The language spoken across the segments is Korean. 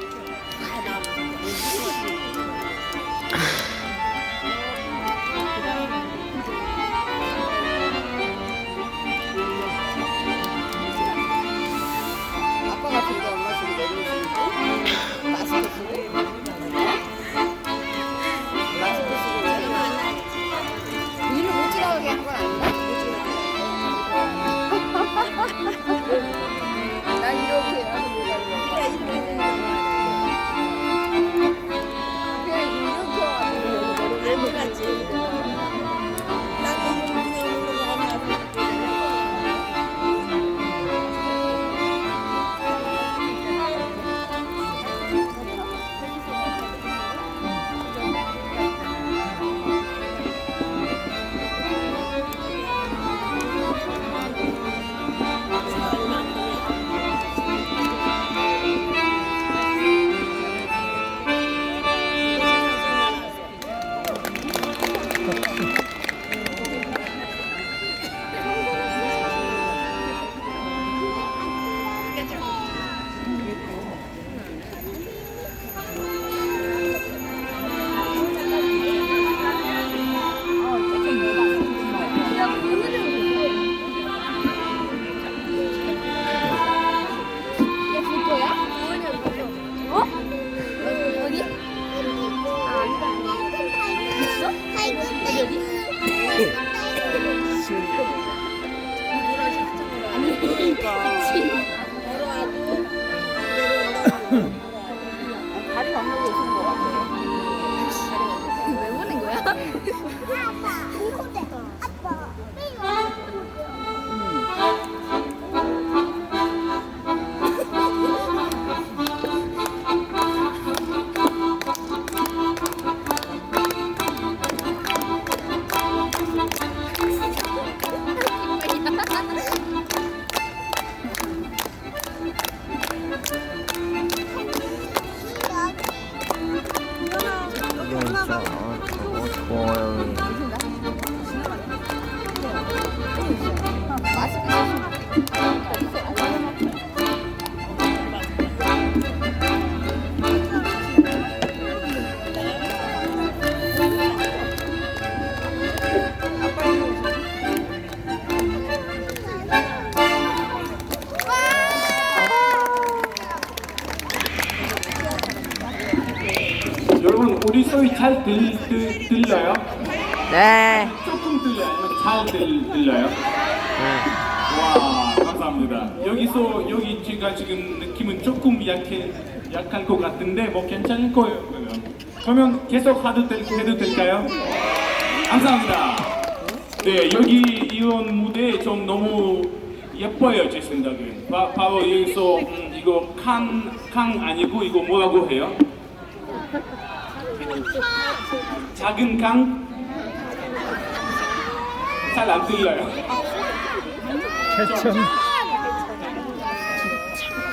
아빠 여러분 우리 소리 잘 들, 들, 들려요? 네. 조금 들려요? 잘 들, 들려요? 와 감사합니다. 여기서 여기 제가 지금 느낌은 조금 약해 약한 것 같은데 뭐 괜찮을 거예요. 그러면 그러면 계속 해도, 될, 해도 될까요? 감사합니다. 네 여기 이런 무대 좀 너무 예뻐요 제 생각에. 바, 바로 여기서 음, 이거 칸, 칸 아니고 이거 뭐라고 해요? 작은 강? 잘안 들려요. 최첨.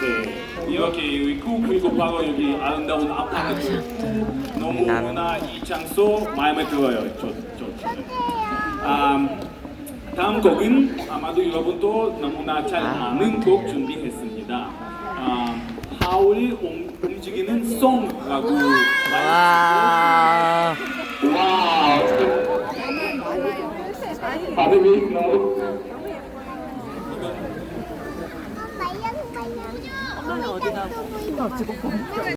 네, 이렇게 있고 그리고 바로 여기 아름다운 아파트 너무나 이 장소 마음에 들어요. 저, 저, 저는. 아, 다음 곡은 아마도 여러분도 너무나 잘 아는 곡 준비했습니다. 아, 하울 움- 움직이는 송라고 와. 와우. 발음이 너무 엄마는 어디 가?